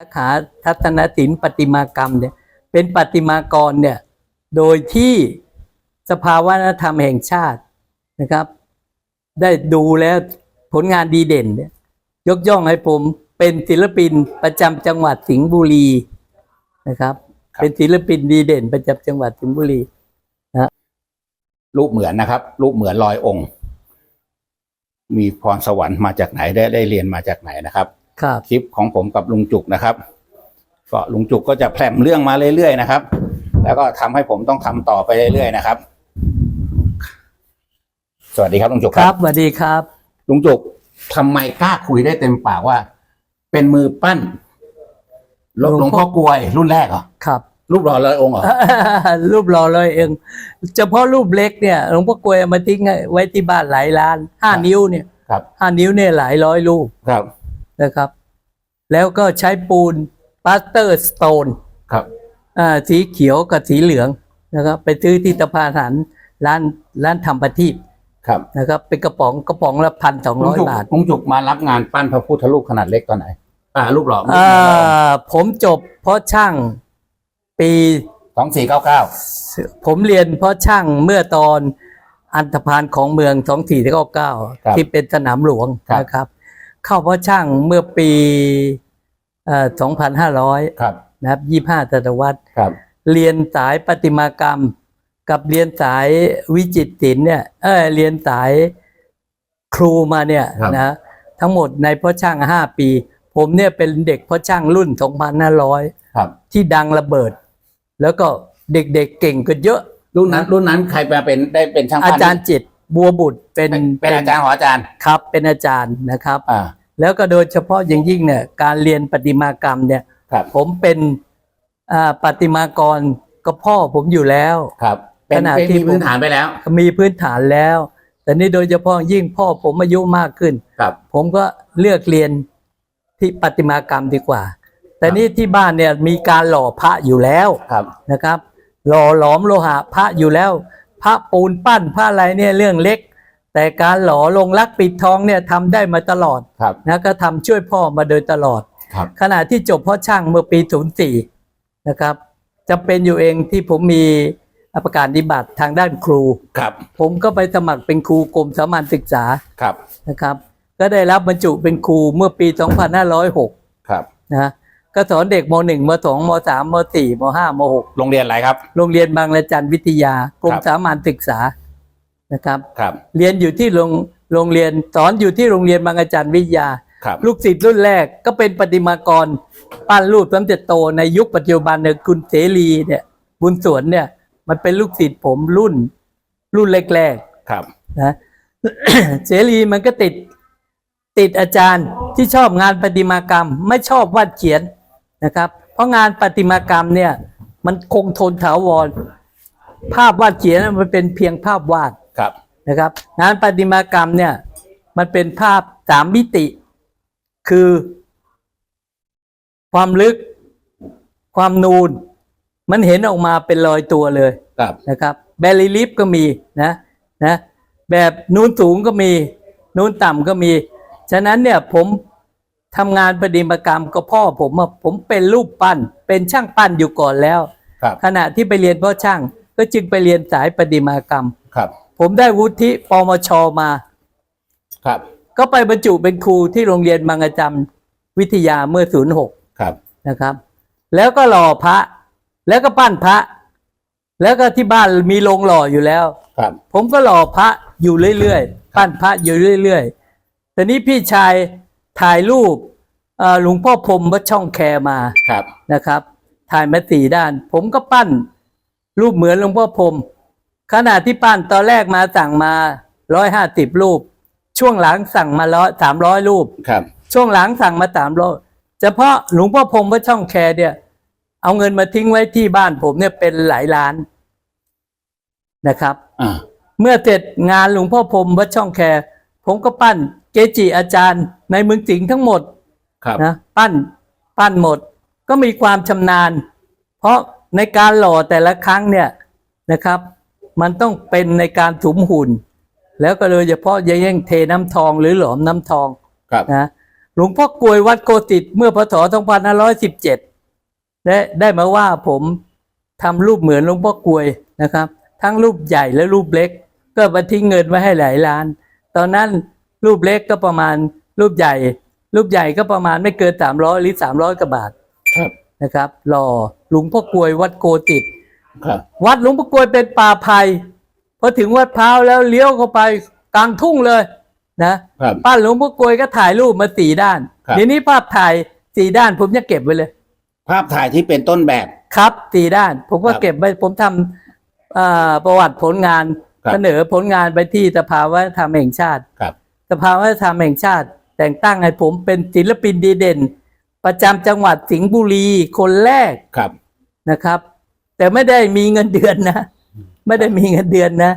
สาขาทัศนศิลป์ประติมากรรมเนี่ยเป็นประติมากรเนี่ยโดยที่สภาวัฒนธรรมแห่งชาตินะครับ ได้ดูแล้วผลงานดีเด่นเนี่ยยกย่องให้ผมเป็นศิลปินประจำจังหวัดสิงห์บุรีนะครับครับเป็นศิลปินดีเด่นประจำจังหวัดสิงห์บุรีรูปเหมือนนะครับ รูปเหมือนลอยองค์ มีพรสวรรค์มาจากไหนได้ได้เรียนมาจากไหนนะครับ ครับคลิปของผมกับลุงจุกนะครับก็ลุงจุกก็จะแพร่มเรื่องมาเรื่อยๆนะครับ แล้วก็ทำให้ผมต้องทำต่อไปเรื่อยๆนะครับ สวัสดีครับลุงจุกครับสวัสดีครับ ลุงจุกทำไมกล้าคุยได้เต็มปากว่า เป็นมือปั้นหลวงหลหลววงงพ่พ่ออกลวย รุ่นแรกเหรอครับรูปหล่อเลยองค์เหรอรูปหล่อเลยเองเฉพาะรูปเล็กเนี่ยหลวงพ่อกลวยเอามาทิ้งไว้ที่บ้านหลายล้านห้าครับนิ้วเนี่ยครับห้านิ้วเนี่ยหลายร้อยรูปครับ นะครับ แล้วก็ใช้ปูนปาสเตอร์สโตนครับอ่าสีเขียวกับสีเหลืองนะครับ ไปซื้อที่ตะพานหันร้านร้านทำประทีปครับนะครับเป็นกระป๋องกระป๋องละพันสองลุร้งอยจุกบาทลุงจุกมารับงานปั้นพระพุทธรูปขนาดเล็กตอนไหนอ่ารูปหล่ออ่าผมจบเพราะช่างปีสองสี่เก้าเก้าผมเรียนเพราะช่างเมื่อตอนอันธพาลของเมืองสองสี่เก้าเก้าที่เป็นสนามหลวงนะครับ เข้าเพราะช่างเมื่อปีสองพันห้าร้อยครับนะครับยี่ห้าศตวรรษครับเรียนสายประติมากรรม กับเรียนสายวิจิตรศิลป์เนี่ยเออเรียนสายครูมาเนี่ยครับนะทั้งหมดในเพราะช่างห้าปี ผมเนี่ยเป็นเด็กเพราะช่างรุ่นสองพันห้าร้อยครับที่ดังระเบิด แล้วก็เด็กๆเก่งก็เยอะรุ่นนั้นรุ่นนั้นใครมาเป็นได้เป็นช่างอาปั้นจารย์จิตร บัวบุตรเป็นเป็นเป็นอาจารย์ของอาจารย์ครับเป็นอาจารย์นะครับอ่าแล้วก็โดยเฉพาะอย่างยิ่งเนี่ยการเรียนประติมากรรมเนี่ยครับผมเป็นอ่าประติมากรก็พ่อผมอยู่แล้วครับเป็นขณะเป็นที่มีพื้นฐานไปแล้ว มีพื้นฐานแล้ว แต่นี่โดยเฉพาะยิ่งพ่อผมอายุมากขึ้นครับ ผมก็เลือกเรียนที่ประติมากรรมดีกว่า แต่นี่ที่บ้านเนี่ยมีการหล่อพระอยู่แล้วครับนะครับ หล่อหลอมโลหะพระอยู่แล้ว พระปูนปั้นพระอะไรเนี่ยเรื่องเล็ก แต่การหล่อลงรักปิดทองเนี่ยทำได้มาตลอดครับ นะก็ทำช่วยพ่อมาโดยตลอด ครับ ขณะที่จบพ่อช่างเมื่อปี 04 นะครับจะเป็นอยู่เองที่ผมมีประกาศนิบัติทางด้านครู ครับ ผมผมก็ไปสมัครเป็นครูกรมสามัญศึกษาครับ นะครับ ก็ได้รับบรรจุเป็นครูเมื่อปี 2506 ครับ นะ ก็สอนเด็กม .1 ม .2 ม .3 ม .4 ม .5 มโรงเรียนอะไรครับ .6 โรงเรียนบางระจันวิทยากรมครับสามัญศึกษานะครับครับ เรียนอยู่ที่โรงโรงเรียนสอนอยู่ที่โรงเรียนบางระจันวิทยาครับลูกศิษย์รุ่นแรกก็เป็นประติมากรปั้นรูปสมเด็จโตในยุคปัจจุบันเนี่ยคุณเสรีเนี่ย บุญสวนเนี่ย มันเป็นลูกศิษย์ผมรุ่น รุ่นแรกครับๆนะเสรีมันก็ติดติดอาจารย์ที่ชอบงานประติมากรรม ไม่ชอบวาดเขียน นะครับ เพราะงานประติมากรรมเนี่ย มันคงทนถาวร ภาพวาดเขียนมันเป็นเพียงภาพวาดครับนะครับ งานประติมากรรมเนี่ย มันเป็นภาพสามมิติ คือ ความลึก ความนูน มันเห็นออกมาเป็นรอยตัวเลยครับนะครับ แบรีลิฟก็มีนะนะ แบบนูนสูงก็มีนูนต่ำก็มี ฉะนั้นเนี่ยผม ทำงานประติมากรรมก็พ่อผมอะผมเป็นรูปปั้น เป็นช่างปั้นอยู่ก่อนแล้วครับขณะที่ไปเรียนพ่อช่าง ก็จึงไปเรียนสายประติมากรรมครับ ผมได้วุฒิปมชมาครับ ก็ไปบรรจุเป็นครูที่โรงเรียนบางอาจำวิทยาเมื่อ06ครับนะครับ แล้วก็หล่อพระ แล้วก็ปั้นพระ แล้วก็ที่บ้านมีโรงหล่ออยู่แล้วครับ ผมก็หล่อพระอยู่เรื่อยๆปั้นพระอยู่เรื่อยๆแต่นี้พี่ชาย ถ่ายรูปเอ่อหลวงพ่อพรหมวัดช่องแคมาครับนะครับ ถ่ายมาสี่ด้าน ผมก็ปั้น รูปเหมือนหลวงพ่อพรหมขณะที่ปั้นตอนแรกมาสั่งมาร้อยห้าสิบรูป ช่วงหลังสั่งมาร้อยสามร้อยรูปครับ ช่วงหลังสั่งมาสามร้อยเฉพาะหลวงพ่อพรหมวัดช่องแคเนี่ย เอาเงินมาทิ้งไว้ที่บ้านผมเนี่ยเป็นหลายล้านนะครับอ่าเมื่อเสร็จงานหลวงพ่อพรหมวัดช่องแคผมก็ปั้นเกจิอาจารย์ ในเมืองสิงห์ทั้งหมดครับนะปั้นปั้นหมดก็มีความชำนาญ เพราะในการหล่อแต่ละครั้งเนี่ยนะครับ มันต้องเป็นในการถุมหุ่น แล้วก็โดยเฉพาะอยังยิ่งเทน้ำทองหรือหลอมน้ำทองครับนะหลวงพ่อกลวยวัดโกติตเมื่อพศ2517และได้มาว่าผมทำรูปเหมือนหลวงพ่อกลวยนะครับ ทั้งรูปใหญ่และรูปเล็ก ก็มาทิ้งเงินไว้ให้หลายล้าน ตอนนั้นรูปเล็กก็ประมาณ รูปใหญ่ รูปใหญ่ก็ประมาณไม่เกิน300หรือ300กว่าบาทครับนะครับรอหลวงพ่อกลวยวัดโกติตครับวัดหลวงพ่อกลวยเป็นป่าไผ่พอถึงวัดพร้าวแล้วเลี้ยวเข้าไปกลางทุ่งเลยนะครับป้านหลวงพ่อกลวยก็ถ่ายรูปมาสี่ด้านครับเดี๋ยวนี้ภาพถ่ายสี่ด้านผมจะเก็บไว้เลย ภาพถ่ายที่เป็นต้นแบบครับสี่ด้าน ผมก็ครับเก็บไว้ผมทำอ่าประวัติผลงานครับเสนอผลงานไปที่สภาวัฒนธรรมแห่งชาติครับสภาวัฒนธรรมแห่งชาติ แต่งตั้งให้ผมเป็นศิลปินดีเด่น ประจำจังหวัดสิงห์บุรีคนแรกครับนะครับ แต่ไม่ได้มีเงินเดือนนะ ไม่ได้มีเงินเดือนนะ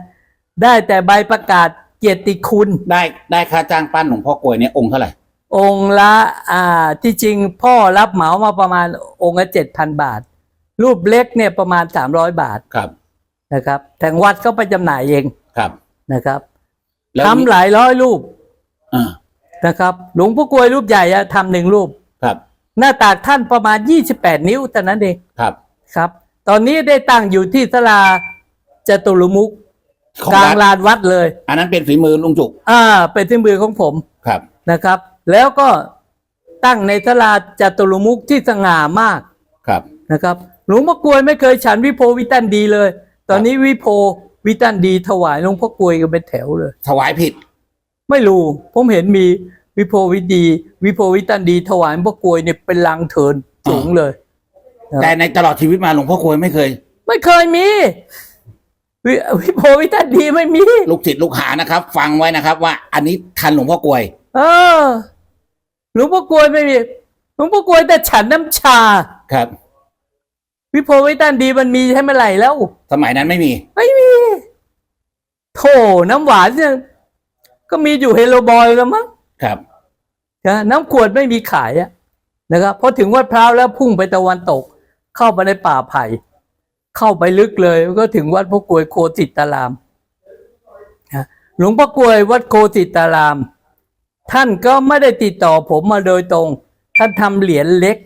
ได้แต่ใบประกาศเกียรติคุณ ได้ได้ค่าจ้างปั้นหลวงพ่อกลวยเนี่ยองค์เท่าไหร่ องค์ละอ่าที่จริงพ่อรับเหมามาประมาณองค์ละเจ็ดพันบาท รูปเล็กเนี่ยประมาณสามร้อยบาทครับนะครับทางวัดก็ไปจำหน่ายเองครับนะครับแล้วทำหลายร้อยรูปอ่า นะครับ หลวงพ่อกลวยรูปใหญ่อะทำหนึ่งรูป ครับ หน้าตากท่านประมาณ 28 นิ้วแต่นั้นเองครับ ครับ ตอนนี้ได้ตั้งอยู่ที่สลาจตุรมุกของกลางวัด ลานวัดเลย อันนั้นเป็นฝีมือลุงจุก อ่า เป็นที่มือของผมครับ นะครับ แล้วก็ตั้งในสลาจตุรมุกที่สง่ามาก ครับ นะครับหลวงพ่อกลวยไม่เคยฉันวิโพวิตันดีเลย ตอนนี้วิโพวิตันดีถวายหลวงพ่อกลวยกันเป็นแถวเลย ถวายผิด ไม่รู้ ผมเห็นมีวิโพวิดี วิโพวิตันดี ถวายหลวงพ่อกลวยเนี่ยเป็นลังเทินสูงเลยครับแต่ในตลอดชีวิตมาหลวงพ่อกลวยไม่เคย ไม่เคยมี วิวิโพวิตันดีไม่มี ลูกศิษย์ลูกหานะครับ ฟังไว้นะครับ ว่า อันนี้ทันหลวงพ่อกลวย เออหลวงพ่อกลวยไม่มีหลวงพ่อกลวยแต่ฉันน้ำชาครับ วิโพวิตันดีมันมีใช่เมื่อไหร่แล้ว สมัยนั้นไม่มี ไม่มีโถน้ำหวานเนี่ย ก็มีอยู่เฮโลบอยแล้วมั้งครับนะน้ำขวดไม่มีขายอะนะครับพอถึงวัดพร้าวแล้วพุ่งไปตะวันตก เข้าไปในป่าไผ่ เข้าไปลึกเลยก็ถึงวัดพระกรวยโคติตารามนะหลวงพ่อกรวยวัดโคติตาราม ท่านก็ไม่ได้ติดต่อผมมาโดยตรง ท่านทำเหรียญเล็ก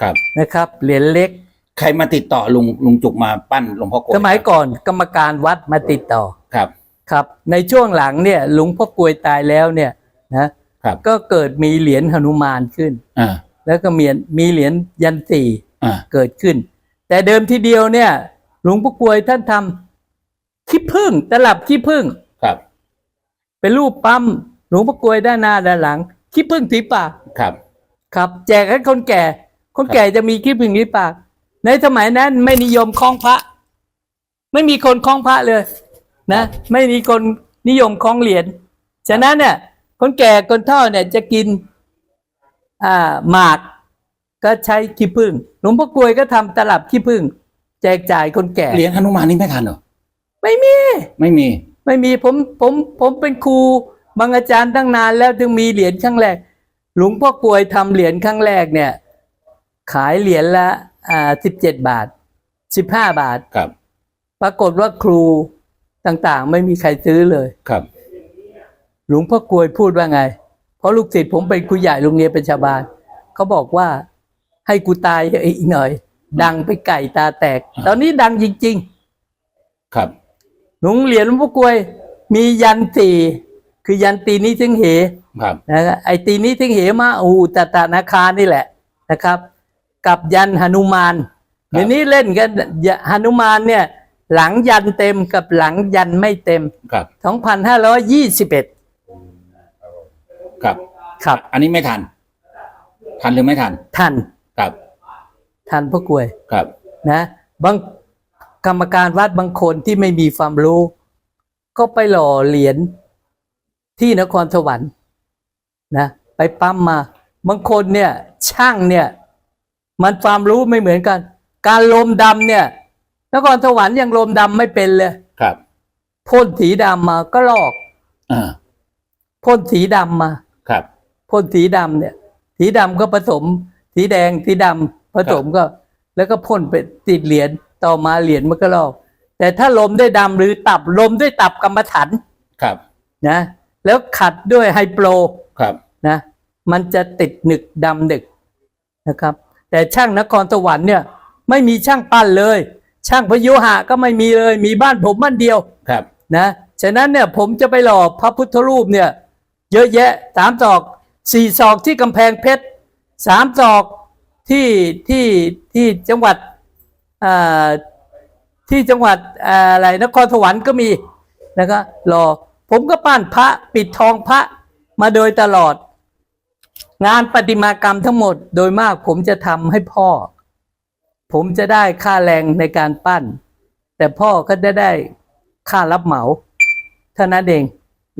ครับนะครับ เหรียญเล็ก ใครมาติดต่อลุงลุงจุกมาปั้นหลวงพ่อกลวยสมัยก่อนกรรมการวัดมาติดต่อครับ ครับในช่วงหลังเนี่ยหลวงพ่อกรวยตายแล้วเนี่ยนะครับก็เกิดมีเหรียญหนุมานขึ้นอ่าแล้วก็มีมีเหรียญยันตีอ่าเกิดขึ้น แต่เดิมทีเดียวเนี่ย หลวงพ่อกลวยท่านทำขี้ผึ้งตลับขี้ผึ้งครับ เป็นรูปปั๊มหลวงพ่อกลวยด้านหน้าด้านหลังขี้ผึ้งสีปากครับ ครับ แจกให้คนแก่ คนแก่จะมีขี้ผึ้งสีปาก ในสมัยนั้นไม่นิยมคล้องพระ ไม่มีคนคล้องพระเลย นะไม่มีคนนิยมคล้องเหรียญฉะนั้นเนี่ยคนแก่คนเฒ่าเนี่ยจะกินอ่าหมากก็ใช้ขี้ผึ้งหลวงพ่อกลวยก็ทำตลับขี้ผึ้งแจกจ่ายคนแก่เหรียญหนุมานนี่ไม่ทันเหรอไม่มี ไม่มี ไม่มีผมผมผมเป็นครูบางอาจารย์ตั้งนานแล้วถึงมีเหรียญครั้งแรก หลวงพ่อกลวยทำเหรียญครั้งแรกเนี่ย ขายเหรียญละอ่าสิบเจ็ดบาทสิบห้าบาทครับ ปรากฏว่าครู ต่างๆ ไม่มีใครซื้อเลยครับ หลวงพ่อกลวยพูดว่าไง เพราะลูกศิษย์ผมเป็นครูใหญ่โรงเรียนประชาบาลเขาบอกว่าให้กูตายอีกหน่อย ดังไปไก่ตาแตก ตอนนี้ดังจริง ๆ ครับหลวงเหรียญหลวงพ่อกลวย มียันตีคือยันตีนี้ถึงเหครับนะไอตีนี้ถึงเหมาอูตตานาคานี่แหละนะครับ กับยันหนุมานเดี๋ยวนี้เล่นกันหนุมานเนี่ย หลังยันเต็มกับหลังยันไม่เต็มครับ2,521ครับ ครับ อันนี้ไม่ทัน ทันหรือไม่ทัน ทัน ครับ ทันพ่อกลวย ครับ นะ บางกรรมการวัดบางคนที่ไม่มีความรู้ ก็ไปหล่อเหรียญที่นครสวรรค์นะ ไปปั๊มมา บางคนเนี่ย ช่างเนี่ย มันความรู้ไม่เหมือนกัน การลมดำเนี่ย นครสวรรค์ยังลมดำไม่เป็นเลย ครับพ่นสีดำมาก็ลอกอ่าพ่นสีดำมา ครับพ่นสีดำเนี่ย สีดำก็ผสม สีแดงสีดำผสมก็ แล้วก็พ่นไปติดเหรียญต่อมาเหรียญมันก็ลอก แต่ถ้าลมด้วยดำหรือตับลมด้วยตับกรรมฐานครับ นะ แล้วขัดด้วยไฮโปรครับนะ มันจะติดหนึกดำหนึกนะครับ แต่ช่างนครสวรรค์เนี่ย ไม่มีช่างปั้นเลย ช่างพยุหะก็ไม่มีเลยมีบ้านผมบ้านเดียวครับนะฉะนั้นเนี่ยผมจะไปหล่อพระพุทธรูปเนี่ยเยอะแยะสามศอกสี่ศอกที่กำแพงเพชรสามศอกที่ที่ที่จังหวัดอ่าที่จังหวัดอ่าอะไรนครสวรรค์ก็มีนะครับหล่อผมก็ปั้นพระปิดทองพระมาโดยตลอด งานประติมากรรมทั้งหมด โดยมากผมจะทำให้พ่อ ผมจะได้ค่าแรงในการปั้น แต่พ่อก็จะได้ค่ารับเหมาเท่านั้นเอง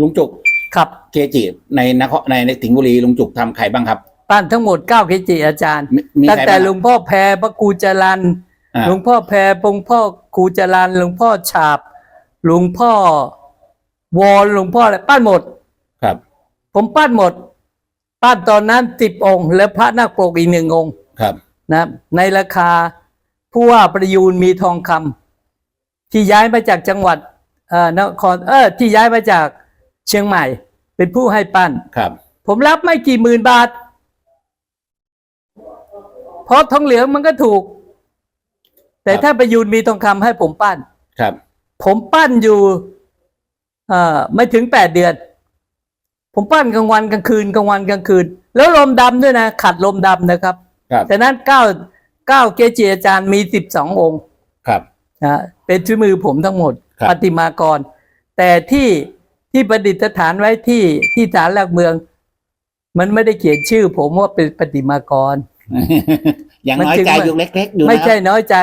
ลุงจุกครับเกจิในนครในในสิงห์บุรีลุงจุกทำใครบ้างครับ ปั้นทั้งหมดเก้าเกจิอาจารย์ มีมีตั้งใครแต่บ้างหลวงพ่อแพรพระครูจรันอ่าหลวงพ่อแพรหลวงพ่อครูจรันหลวงพ่อฉาบหลวงพ่อวอนหลวงพ่ออะไรปั้นหมด ครับผมปั้นหมด ปั้นตอนนั้นสิบองค์ และพระนาคปกอีกหนึ่งองค์ครับ นะครับในราคา ผู้ว่าประยูนมีทองคำที่ย้ายมาจากจังหวัดเอ่อนครเออที่ย้ายมาจากเชียงใหม่ เป็นผู้ให้ปั้นครับ ผมรับไม่กี่หมื่นบาท เพราะทองเหลืองมันก็ถูก แต่ถ้าประยูนมีทองคำให้ผมปั้นครับ ผมปั้นอยู่เอ่อไม่ถึงแปดเดือน ผมปั้นกลางวันกลางคืนกลางวันกลางคืน แล้วลมดำด้วยนะ ขัดลมดำนะครับครับฉะนั้นเก้า เก้าเกจิอาจารย์มีสิบสององค์ครับ นะเป็นชื่อมือผมทั้งหมดครับ ปฏิมากร แต่ที่ที่ประดิษฐานไว้ที่ที่ศาลหลักเมือง มันไม่ได้เขียนชื่อ ผมว่าเป็นปฏิมากรยังมันน้อยจึงใจว่าอยู่เล็กๆอยู่ไม่นะคใช่รับน้อยใจ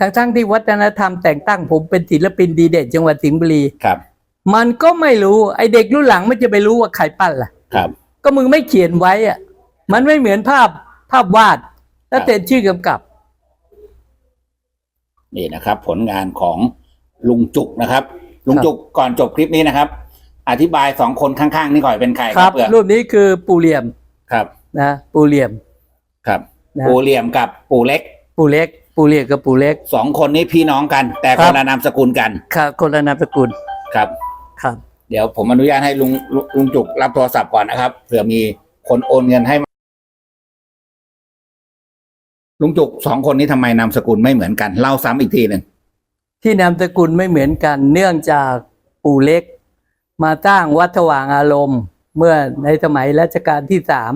ทั้งทั้งๆที่วัฒนธรรมแต่งตั้งผมเป็นศิลปินดีเด่นจังหวัดสิงห์บุรี ครับ มันก็ไม่รู้ไอเด็กรุ่นหลังมันจะไปรู้ว่าใครปั้นล่ะ ครับ ก็มึงไม่เขียนไว้อะมันไม่เหมือนภาพภาพวาด แล้วเต็นชื่อกำกับ นี่นะครับ ผลงานของลุงจุกนะครับ ลุงจุกก่อนจบคลิปนี้นะครับ อธิบายสองคนข้างๆ นี่ก่อนเป็นใครคครัรับบเพื่อรูปนี้คือปูเหลี่ยมครับ นะปูเหลี่ยมครับนะปู่เหลี่ยมกับปู่เล็ก ปูเล็ก ปูเหลี่ยมกับปูเล็กสองคนนี้พี่น้องกัน แต่คครับนละนามสกุลกันครับคนละนามสกุลครับครับ เดี๋ยวผมอนุญาตให้ลุงลุงลุงจุกรับโทรศัพท์ก่อนนะครับเผื่อมีคนโอนเงินให้ ลุงจุกสองคนนี้ทำไมนามสกุลไม่เหมือนกันเล่าซ้ำอีกทีหนึ่งที่นามสกุลไม่เหมือนกัน เนื่องจากปู่เล็ก มาตั้งวัดถว่างอารมณ์ เมื่อในสมัยรัชกาลที่สาม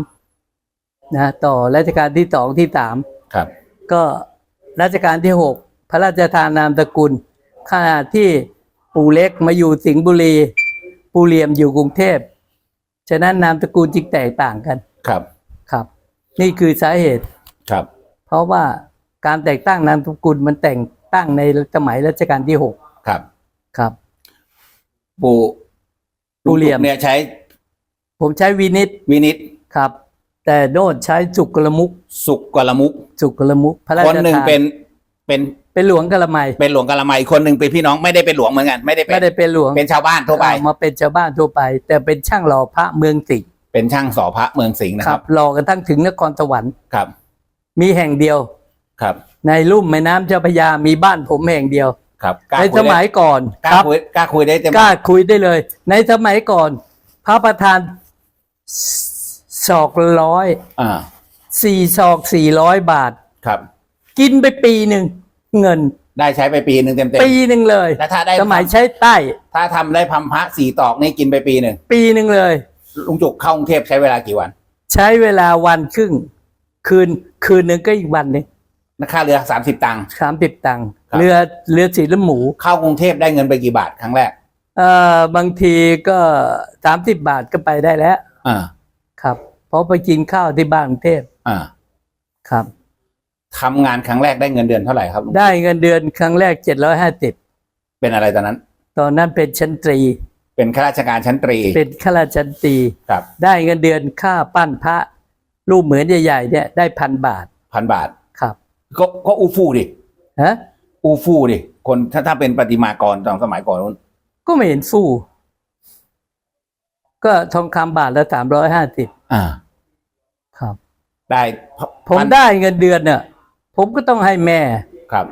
นะต่อรัชกาลที่สองที่สามครับ ก็รัชกาลที่หกพระราชทานนามสกุลขณะที่ปู่เล็กมาอยู่สิงห์บุรี ปู่เหลี่ยมอยู่กรุงเทพฉะนั้นนามสกุลจึงแตกต่างกันครับครับ นี่คือสาเหตุครับ เพราะว่าการแต่งตั้งนามสกุลมันแต่งตั้งในสมัยรัชกาลที่หกครับ ครับ ปู่ปู่เหลี่ยมจุกเนี่ยใช้ ผมใช้วินิตวินิตครับ แต่โน่นใช้สุกกละมุกสุกกลมุกสุกกละมุกพระราชคนหนึ่งทานเป็นเป็นเป็นหลวงกละไมเป็นหลวงกะละไมอีกคนหนึ่งเป็นพี่น้องไม่ได้เป็นหลวงเหมือนกันไม่ได้เป็ไม่นได้เป็นหลวงเป็นชาวบ้านทั่วไปเอามาเป็นชาวบ้านทั่วไป แต่เป็นช่างหล่อพระเมืองสิงห์เป็นช่างสอพระเมืองสิงห์นะคครัรับบหล่อกันทั้งถึงนครสวรรค์ครับ มีแห่งเดียว ครับในลุ่มแม่น้ำเจ้าพระยามีบ้านผมแห่งเดียว ครับกล้าในคุสยได้มัยก่อนกล้าครับคุยกล้าคุยได้เต็มกล้าคุยได้เลย ในสมัยก่อน พระประธานศอกร้อยอ่าสี่ศอกสี่ร้อยบาท ครับ กินไปปีหนึ่งเงิน ได้ใช้ไปปีหนึ่งเต็มเต็ม ปีหนึ่งเลยแล้วถ้าได้ สมัยใช้ใต้ ถ้าทำได้พัมพระสี่ตอกนี่กินไปปีหนึ่งปีหนึ่งเลย ลุงจุกเข้ากรุงเทพใช้เวลากี่วัน ใช้เวลาวันครึ่ง คืนคืนหนึ่งก็อีกวันหนึงนะค่าเรือสามสิบตังค์ สามสิบตังค์ครับ เรือเรือสีละหมูเข้ากรุงเทพได้เงินไปกี่บาทครั้งแรกเอ่อบางทีก็สามสิบบาทก็ไปได้แล้วอ่าครับ เพราะไปกินข้าวที่บ้านกรุงเทพอ่าครับ ทำงานครั้งแรกได้เงินเดือนเท่าไหร่ครับลุงได้เงินเดือนครั้งแรกเจ็ดร้อยห้าสิบเป็นอะไรตอนนั้น ตอนนั้นเป็นชั้นตรี เป็นข้าราชการชั้นตรีเป็นข้าราชการตรี ครับ ได้เงินเดือนค่าปั้นพระ รูปเหมือนใหญ่ๆเนี่ยได้พันบาทพันบาทครับ ก็ก็อูฟูดิฮะอูฟูดิคนถ้าถ้าเป็นประติมากรตอนสมัยก่อนนู้นก็ไม่เห็นฟู่ก็ทองคำบาทละสามร้อยห้าสิบอ่า ครับ ได้ผมพันได้เงินเดือนเนี่ยผมก็ต้องให้แม่ครับ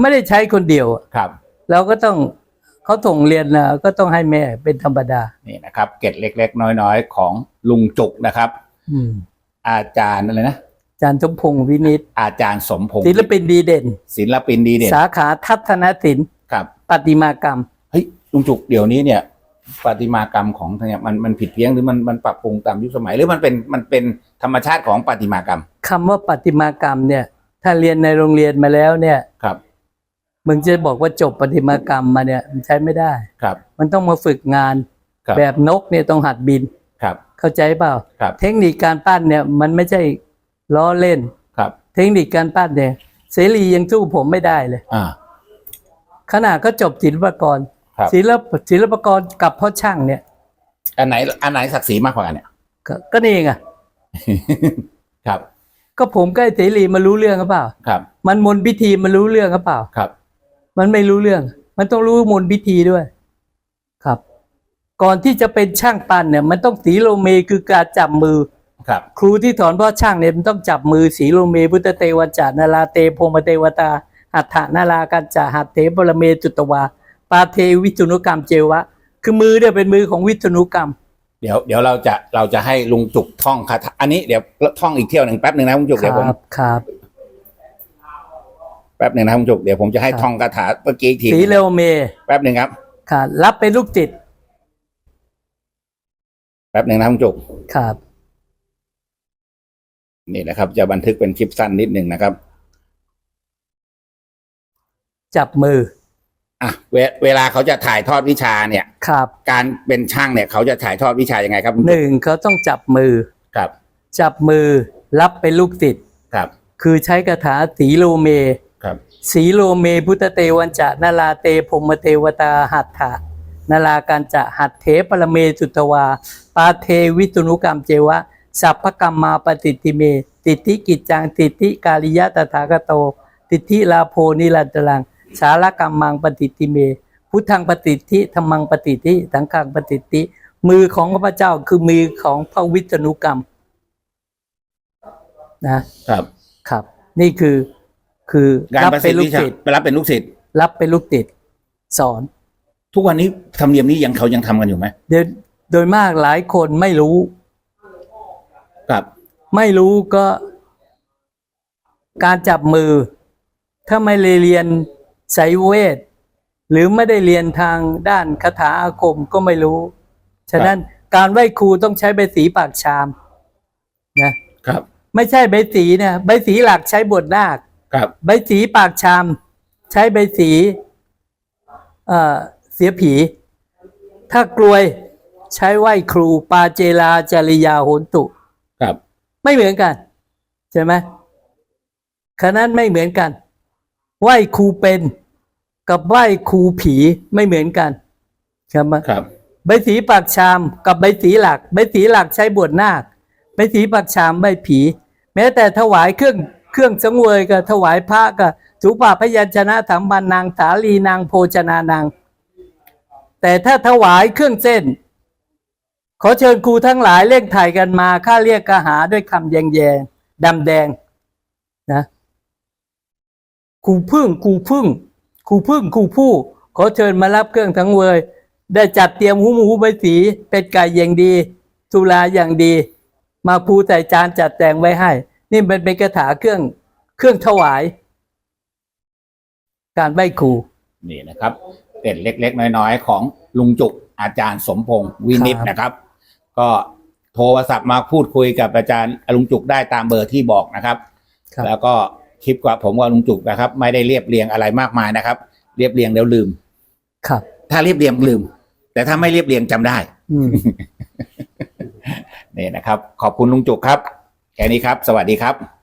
ไม่ได้ใช้คนเดียวอะครับ เราก็ต้องเขาส่งเรียนนะก็ต้องให้แม่เป็นธรรมดา นี่นะครับ เกร็ดเล็ก ๆ น้อย ๆ ของลุงจุกนะครับ อืม อาจารย์อะไรนะอาจารย์สมพงษ์วินิตอาจารย์สมพงษ์ศิลปินดีเด่น ศิลปินดีเด่น สาขาทัศนศิลป์ครับประติมากรรมเฮ้ยลุงจุกเดี๋ยวนี้เนี่ยประติมากรรมของเนี่ยมันมันผิดเพี้ยนหรือมันมันปรับปรุงตามยุคสมัยหรือมันเป็นมันเป็นธรรมชาติของประติมากรรมคำว่าประติมากรรมเนี่ย ถ้าเรียนในโรงเรียนมาแล้วเนี่ยครับมึงจะบอกว่าจบประติมากรรมมาเนี่ยมันใช้ไม่ได้ครับ มันต้องมาฝึกงานครับแบบนกเนี่ยต้องหัดบินครับ เข้าใจเปล่าครับเทคนิคการปั้นเนี่ย มันไม่ใช่ล้อเล่นครับ เทคนิคการปั้นเนี่ยเสรียังสู้ผมไม่ได้เลยอ่าขนาดก็จบศิลปากรครับศิลปศิลปากรกับพ่อช่างเนี่ย อันไหน อันไหนศักดิ์ศรีมากกว่ากันเนี่ย ก็ก็นี่ไงครับ ก็ผมก็ไอ้เสรีมารู้เรื่องหรือเปล่า ครับ มันมนต์พิธีมันรู้เรื่องหรือเปล่า ครับ มันไม่รู้เรื่อง มันต้องรู้มนต์พิธีด้วยครับ ก่อนที่จะเป็นช่างปั้นเนี่ยมันต้องสีโลเมคือการจับมือครับครูที่สอนพ่อช่างเนี่ยมันต้องจับมือสีโลเมพุทธเตวจานาราเตโพมเตวตาหัตถานารากันจาหัตเถปรเมจุตวาปาเทวิจุนุกรรมเจวะ คือมือเนี่ยเป็นมือของวิจุนุกรรม เดี๋ยวเดี๋ยวเราจะเราจะให้ลุงจุกท่องคาถาอันนี้เดี๋ยวท่องอีกเที่ยวหนึ่งแป๊บหนึ่งนะลุงจุกคเดี๋ยวผมรับครับแป๊บหนึ่งนะลุงจุกเดี๋ยวผมจะให้ครับท่องคาถาเมื่อกี้อีกทีสีโลเมแป๊บหนึ่งครับค่ะรับเป็นลูกจิต แป๊บหนึ่งนะลุงจุกครับ นี่นะครับ จะบันทึกเป็นคลิปสั้นนิดหนึ่งนะครับ จับมือ อะเวเวลาเขาจะถ่ายทอดวิชาเนี่ย ครับการเป็นช่างเนี่ย เขาจะถ่ายทอดวิชายังไงครับลุงหจุกนึ่งเขาต้องจับมือ ครับ จับมือรับเป็นลูกศิษย์ครับ คือใช้คาถาสีโลเม ครับ สีโลเมพุทธเตวันจะนาราเตพรหมเทวตาหัตถะ นาราการจะหัตเถปรเมสุตวา ปาเทวิตุนุกรรมเจวะ สัพพกรรมมาปฏิติเม ติทิกิจจังติทิกาลิยะตถาคโต ติทิลาโพนิรันตรัง สารกรรมังปฏิติเม พุทธังปฏิทิธรรมังปฏิทิสังฆังปฏิทิมือของพระเจ้าคือมือของพระวิษณุกรรม นะครับครับ นี่คือคือการรับประเป็สิทนธิ์ลูวิกชาศิษย์ไปรับเป็นลูกศิษย์รับเป็นลูกติดสอน ทุกวันนี้ธรรมเนียมนี้ยังเขายังทำกันอยู่ไหมโดยโดยมากหลายคนไม่รู้ ครับ ไม่รู้ก็การจับมือ ถ้าไม่ได้เรียนไสยเวท หรือไม่ได้เรียนทางด้านคาถาอาคมก็ไม่รู้ ฉะนั้นการไหว้ครูต้องใช้ใบสีปากชามนะครับ ไม่ใช่ใบสีเนี่ยใบสีหลักใช้บทนาคครับ ใบสีปากชาม ใช้ใบสี เอ่อเสียผี ถ้ากลวยใช้ไหว้ครูปาเจลาจริยาโหนตุ ครับ ไม่เหมือนกัน ใช่ไหมขนั้นไม่เหมือนกัน ไหว้ครูเป็นกับไหว้ครูผีไม่เหมือนกันใช่ไหมครับใบสีปากชามกับใบสีหลัก ใบสีหลักใช้บวชนาคใบสีปากชามใบผี แม้แต่ถวายเครื่องเครื่องสังเวยกับถวายพระกับสุปาพยัญชนะถัมบันนางสาลีนางโภชนานาง แต่ถ้าถวายเครื่องเส้น ขอเชิญครูทั้งหลายเร่งถ่ายกันมาข้าเรียกกหาด้วยคำแยงแยงดำแดงนะครูพึ่งครูพึ่งครูพึ่งครูผู้ ขอเชิญมารับเครื่องทั้งเวย ได้จัดเตรียมหูหมูใบสีเป็ดไก่อย่างดีสุราอย่างดี มาภูใส่จานจัดแต่งไว้ให้ นี่มันเป็นคาถาเครื่องเครื่องถวาย การไหว้ครูนี่นะครับ เด็ดเล็ก ๆ น้อยๆ ของลุงจุกอาจารย์สมพงศ์วินิตครับนะครับ ก็โทรศัพท์มาพูดคุยกับอาจารย์ลุงจุกได้ตามเบอร์ที่บอกนะครับ ครับ แล้วก็คลิปกับผมกับลุงจุกนะครับ ไม่ได้เรียบเรียงอะไรมากมายนะครับ เรียบเรียงแล้วลืม ครับ ถ้าเรียบเรียงลืม แต่ถ้าไม่เรียบเรียงจำได้ อืม นี่นะครับ ขอบคุณลุงจุกครับ แค่นี้ครับ สวัสดีครับ